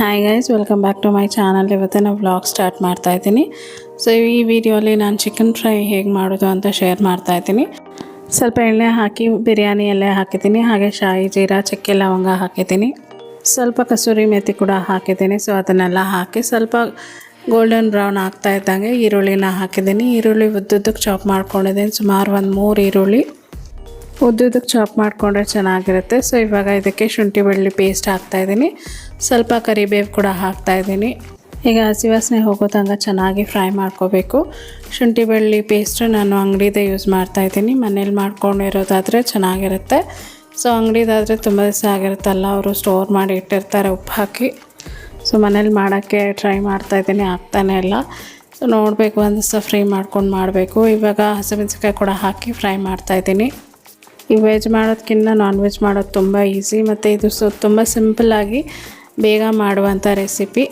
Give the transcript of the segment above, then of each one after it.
Hi guys welcome back to my channel ಇವತ್ತು ನಾನು vlog start ಮಾಡ್ತಾ ಇದ್ದೀನಿ. ಸೊ ಈ ವಿಡಿಯೋಲಿ ನಾನು ಚಿಕನ್ ಫ್ರೈ ಹೇಗೆ ಮಾಡೋದು ಅಂತ ಶೇರ್ ಮಾಡ್ತಾ ಇದ್ದೀನಿ. ಸ್ವಲ್ಪ ಎಣ್ಣೆ ಹಾಕಿ, ಬಿರಿಯಾನಿ ಎಲ್ಲ ಹಾಕಿದ್ದೀನಿ. ಹಾಗೆ ಶಾಯಿ, ಜೀರಾ, ಚಕ್ಕೆ, ಲವಂಗ ಹಾಕಿದ್ದೀನಿ. ಸ್ವಲ್ಪ ಕಸೂರಿ ಮೆಥಿ ಕೂಡ ಹಾಕಿದ್ದೀನಿ. ಸೊ ಅದನ್ನೆಲ್ಲ ಹಾಕಿ ಸ್ವಲ್ಪ ಗೋಲ್ಡನ್ ಬ್ರೌನ್ ಆಗ್ತಾ ಇದ್ದಂಗೆ ಈರುಳ್ಳಿನ ಹಾಕಿದ್ದೀನಿ. ಈರುಳ್ಳಿ ಉದ್ದುದ್ದಕ್ಕೆ ಚಾಪ್ ಮಾಡ್ಕೊಂಡಿದ್ದೀನಿ. ಸುಮಾರು ಒಂದು ಮೂರು ಈರುಳ್ಳಿ ಉದ್ದುದಕ್ಕೆ ಚಾಪ್ ಮಾಡಿಕೊಂಡ್ರೆ ಚೆನ್ನಾಗಿರುತ್ತೆ. ಸೊ ಇವಾಗ ಇದಕ್ಕೆ ಶುಂಠಿ ಬೆಳ್ಳಿ ಪೇಸ್ಟ್ ಹಾಕ್ತಾಯಿದ್ದೀನಿ ಸ್ವಲ್ಪ ಕರಿಬೇವು ಕೂಡ ಹಾಕ್ತಾ ಇದ್ದೀನಿ. ಈಗ ಹಸಿ ವಾಸನೆ ಹೋಗೋ ತನಕ ಚೆನ್ನಾಗಿ ಫ್ರೈ ಮಾಡ್ಕೋಬೇಕು. ಶುಂಠಿ ಬೆಳ್ಳಿ ಪೇಸ್ಟು ನಾನು ಅಂಗಡಿದೇ ಯೂಸ್ ಮಾಡ್ತಾ ಇದ್ದೀನಿ. ಮನೇಲಿ ಮಾಡ್ಕೊಂಡಿರೋದಾದರೆ ಚೆನ್ನಾಗಿರುತ್ತೆ. ಸೊ ಅಂಗಡಿದಾದರೆ ತುಂಬ ದಿವಸ ಆಗಿರುತ್ತಲ್ಲ, ಅವರು ಸ್ಟೋರ್ ಮಾಡಿ ಇಟ್ಟಿರ್ತಾರೆ ಉಪ್ಪು ಹಾಕಿ. ಸೊ ಮನೇಲಿ ಮಾಡೋಕ್ಕೆ ಟ್ರೈ ಮಾಡ್ತಾ ಇದ್ದೀನಿ, ಆಗ್ತಾನೆ ಇಲ್ಲ. ಸೊ ನೋಡಬೇಕು, ಒಂದು ದಿವಸ ಫ್ರೈ ಮಾಡ್ಕೊಂಡು ಮಾಡಬೇಕು. ಇವಾಗ ಹಸಿಮೆಣಸಿಕಾಯಿ ಕೂಡ ಹಾಕಿ ಫ್ರೈ ಮಾಡ್ತಾ ಇದ್ದೀನಿ. ಈ ವೆಜ್ ಮಾಡೋದಕ್ಕಿಂತ ನಾನ್ ವೆಜ್ ಮಾಡೋದು ತುಂಬ ಈಸಿ ಮತ್ತು ಇದು ಸೊ ತುಂಬ ಸಿಂಪಲ್ಲಾಗಿ ಬೇಗ ಮಾಡುವಂಥ ರೆಸಿಪಿ.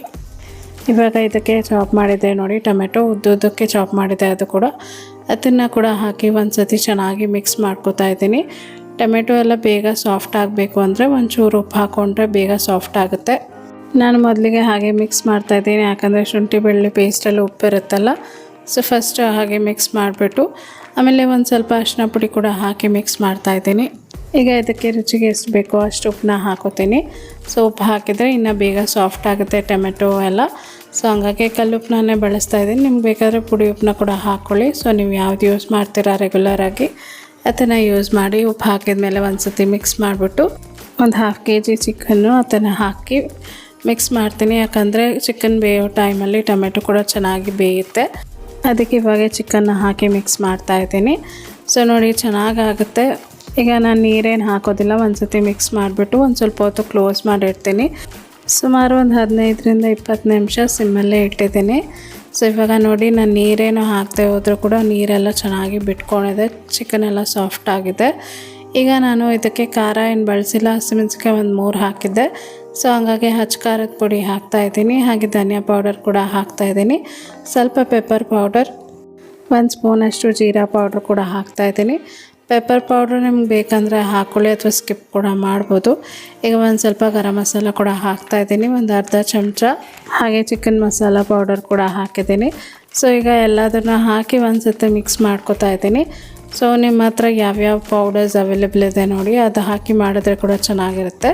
ಇವಾಗ ಇದಕ್ಕೆ ಚಾಪ್ ಮಾಡಿದೆ ನೋಡಿ, ಟೊಮೆಟೊ ಉದ್ದುದ್ದಕ್ಕೆ ಚಾಪ್ ಮಾಡಿದೆ ಅದು ಕೂಡ. ಅದನ್ನು ಕೂಡ ಹಾಕಿ ಒಂದು ಸತಿ ಚೆನ್ನಾಗಿ ಮಿಕ್ಸ್ ಮಾಡ್ಕೋತಾ ಇದ್ದೀನಿ. ಟೊಮೆಟೊ ಎಲ್ಲ ಬೇಗ ಸಾಫ್ಟ್ ಆಗಬೇಕು ಅಂದರೆ ಒಂಚೂರು ಉಪ್ಪು ಹಾಕ್ಕೊಂಡ್ರೆ ಬೇಗ ಸಾಫ್ಟ್ ಆಗುತ್ತೆ. ನಾನು ಮೊದಲಿಗೆ ಹಾಗೆ ಮಿಕ್ಸ್ ಮಾಡ್ತಾ ಇದ್ದೀನಿ, ಯಾಕಂದರೆ ಶುಂಠಿ ಬೆಳ್ಳುಳ್ಳಿ ಪೇಸ್ಟಲ್ಲಿ ಉಪ್ಪಿರುತ್ತಲ್ಲ ಸೊ ಫಸ್ಟ್ ಹಾಗೆ ಮಿಕ್ಸ್ ಮಾಡಿಬಿಟ್ಟು ಆಮೇಲೆ ಒಂದು ಸ್ವಲ್ಪ ಅರಿಶಿನ ಪುಡಿ ಕೂಡ ಹಾಕಿ ಮಿಕ್ಸ್ ಮಾಡ್ತಾಯಿದ್ದೀನಿ ಈಗ ಇದಕ್ಕೆ ರುಚಿಗೆ ಎಷ್ಟು ಬೇಕೋ ಅಷ್ಟು ಉಪ್ಪನ್ನ ಹಾಕೋತೀನಿ. ಸೊ ಉಪ್ಪು ಹಾಕಿದರೆ ಇನ್ನು ಬೇಗ ಸಾಫ್ಟ್ ಆಗುತ್ತೆ ಟೊಮೆಟೊ ಎಲ್ಲ. ಸೊ ಹಂಗಾಗಿ ಕಲ್ಲುಪ್ಪನ್ನೇ ಬಳಸ್ತಾ ಇದ್ದೀನಿ. ನಿಮ್ಗೆ ಬೇಕಾದರೆ ಪುಡಿ ಉಪ್ಪನ್ನ ಕೂಡ ಹಾಕ್ಕೊಳ್ಳಿ ಸೊ ನೀವು ಯಾವ್ದು ಯೂಸ್ ಮಾಡ್ತೀರಾ ರೆಗ್ಯುಲರಾಗಿ ಅದನ್ನು ಯೂಸ್ ಮಾಡಿ ಉಪ್ಪು ಹಾಕಿದ ಮೇಲೆ ಒಂದು ಸತಿ ಮಿಕ್ಸ್ ಮಾಡಿಬಿಟ್ಟು ಒಂದು ಹಾಫ್ ಕೆ ಜಿ ಚಿಕನ್ನು ಅದನ್ನು ಹಾಕಿ ಮಿಕ್ಸ್ ಮಾಡ್ತೀನಿ. ಯಾಕಂದರೆ ಚಿಕನ್ ಬೇಯೋ ಟೈಮಲ್ಲಿ ಟೊಮೆಟೊ ಕೂಡ ಚೆನ್ನಾಗಿ ಬೇಯುತ್ತೆ. ಅದಕ್ಕೆ ಇವಾಗ ಚಿಕನ್ನ ಹಾಕಿ ಮಿಕ್ಸ್ ಮಾಡ್ತಾ ಇದ್ದೀನಿ. ಸೊ ನೋಡಿ, ಚೆನ್ನಾಗಾಗುತ್ತೆ. ಈಗ ನಾನು ನೀರೇನು ಹಾಕೋದಿಲ್ಲ ಒಂದು ಸತಿ ಮಿಕ್ಸ್ ಮಾಡಿಬಿಟ್ಟು ಒಂದು ಸ್ವಲ್ಪ ಹೊತ್ತು ಕ್ಲೋಸ್ ಮಾಡಿರ್ತೀನಿ ಸುಮಾರು ಒಂದು ಹದಿನೈದರಿಂದ ಇಪ್ಪತ್ತು ನಿಮಿಷ ಸಿಮ್ಮಲ್ಲೇ ಇಟ್ಟಿದ್ದೀನಿ. ಸೊ ಇವಾಗ ನೋಡಿ ನಾನು ನೀರೇನು ಹಾಕದೆ ಹೋದರೂ ಕೂಡ ನೀರೆಲ್ಲ ಚೆನ್ನಾಗಿ ಬಿಟ್ಕೊಂಡಿದೆ ಚಿಕನ್ ಎಲ್ಲ ಸಾಫ್ಟ್ ಆಗಿದೆ. ಈಗ ನಾನು ಇದಕ್ಕೆ ಖಾರ ಏನು ಬಳಸಿಲ್ಲ ಹಸಿಮೆಣ್ಸಿಕಾಯಿ ಒಂದು ಮೂರು ಹಾಕಿದ್ದೆ. ಸೊ ಹಂಗಾಗಿ ಹಚ್ಚ ಖಾರದ ಪುಡಿ ಹಾಕ್ತಾ ಇದ್ದೀನಿ, ಹಾಗೆ ಧನಿಯಾ ಪೌಡರ್ ಕೂಡ ಹಾಕ್ತಾ ಇದ್ದೀನಿ. ಸ್ವಲ್ಪ ಪೆಪ್ಪರ್ ಪೌಡರ್ ಒಂದು ಸ್ಪೂನಷ್ಟು ಜೀರಾ ಪೌಡ್ರ್ ಕೂಡ ಹಾಕ್ತಾ ಇದ್ದೀನಿ. ಪೆಪ್ಪರ್ ಪೌಡ್ರ್ ನಿಮ್ಗೆ ಬೇಕಂದರೆ ಹಾಕ್ಕೊಳ್ಳಿ ಅಥವಾ ಸ್ಕಿಪ್ ಕೂಡ ಮಾಡ್ಬೋದು. ಈಗ ಒಂದು ಸ್ವಲ್ಪ ಗರಂ ಮಸಾಲ ಕೂಡ ಹಾಕ್ತಾ ಇದ್ದೀನಿ. ಒಂದು ಅರ್ಧ ಚಮಚ ಹಾಗೆ ಚಿಕನ್ ಮಸಾಲ ಪೌಡರ್ ಕೂಡ ಹಾಕಿದ್ದೀನಿ. ಸೊ ಈಗ ಎಲ್ಲದನ್ನು ಹಾಕಿ ಒಂದು ಸತಿ ಮಿಕ್ಸ್ ಮಾಡ್ಕೊತಾ ಇದ್ದೀನಿ. ಸೊ ನಿಮ್ಮ ಹತ್ರ ಯಾವ್ಯಾವ ಪೌಡರ್ಸ್ ಅವೈಲೇಬಲ್ ಇದೆ ನೋಡಿ, ಅದು ಹಾಕಿ ಮಾಡಿದ್ರೆ ಕೂಡ ಚೆನ್ನಾಗಿರುತ್ತೆ.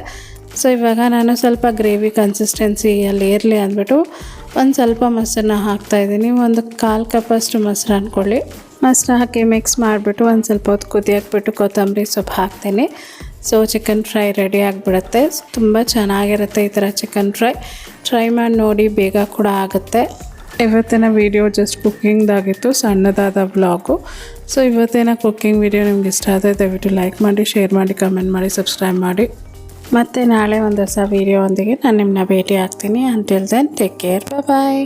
ಸೊ ಇವಾಗ ನಾನು ಸ್ವಲ್ಪ ಗ್ರೇವಿ ಕನ್ಸಿಸ್ಟೆನ್ಸಿಯಲ್ಲಿ ಇರಲಿ ಅಂದ್ಬಿಟ್ಟು ಒಂದು ಸ್ವಲ್ಪ ಮೊಸರನ್ನ ಹಾಕ್ತಾಯಿದ್ದೀನಿ ಒಂದು ಕಾಲು ಕಪ್ಪಷ್ಟು ಮೊಸರು ಅಂದ್ಕೊಳ್ಳಿ ಮೊಸರು ಹಾಕಿ ಮಿಕ್ಸ್ ಮಾಡಿಬಿಟ್ಟು ಒಂದು ಸ್ವಲ್ಪ ಹೊತ್ತು ಕುದಿ ಹಾಕ್ಬಿಟ್ಟು ಕೊತ್ತಂಬರಿ ಸೊಪ್ಪು ಹಾಕ್ತೀನಿ. ಸೊ ಚಿಕನ್ ಫ್ರೈ ರೆಡಿ ಆಗಿಬಿಡುತ್ತೆ. ತುಂಬ ಚೆನ್ನಾಗಿರುತ್ತೆ ಈ ಥರ ಚಿಕನ್ ಫ್ರೈ ಟ್ರೈ ಮಾಡಿ ನೋಡಿ ಬೇಗ ಕೂಡ ಆಗುತ್ತೆ. ಇವತ್ತಿನ ವಿಡಿಯೋ ಜಸ್ಟ್ ಕುಕ್ಕಿಂಗ್ದಾಗಿತ್ತು ಸಣ್ಣದಾದ ಬ್ಲಾಗು ಸೊ ಇವತ್ತಿನ ಕುಕ್ಕಿಂಗ್ ವಿಡಿಯೋ ನಿಮ್ಗೆ ಇಷ್ಟ ಆದರೆ ದಯವಿಟ್ಟು ಲೈಕ್ ಮಾಡಿ ಶೇರ್ ಮಾಡಿ ಕಮೆಂಟ್ ಮಾಡಿ ಸಬ್ಸ್ಕ್ರೈಬ್ ಮಾಡಿ. ಮತ್ತು ನಾಳೆ ಒಂದು ಹೊಸ ವೀಡಿಯೋ ಒಂದಿಗೆ ನಾನು ನಿಮ್ಮನ್ನ ಭೇಟಿ ಆಗ್ತೀನಿ. Until then take care bye